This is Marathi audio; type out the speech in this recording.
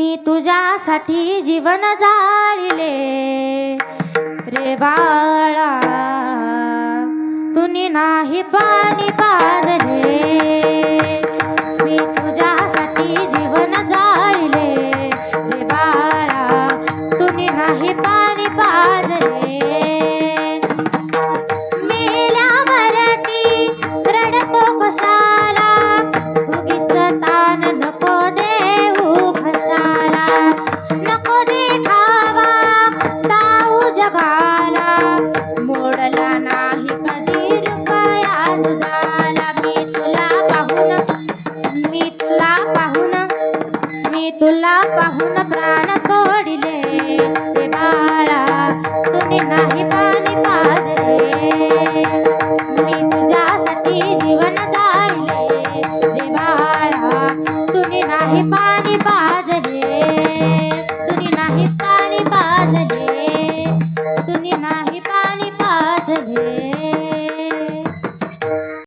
मी तुझ्यासाठी जीवन जाळले. रे बाळा तुनी नाही पाणी पाजले. नाही कधी रुपया दुधाला मी पाहून. मी तुला पाहून मी पाहून प्राण सोडिले. रे बाळा तुम्ही नाही पाणी पाजले. मी तुझ्यासाठी जीवन जाळले. रे बाळा तुम्ही नाही पाणी पाजले. तुम्ही नाही पाणी पाजले. तुम्ही नाही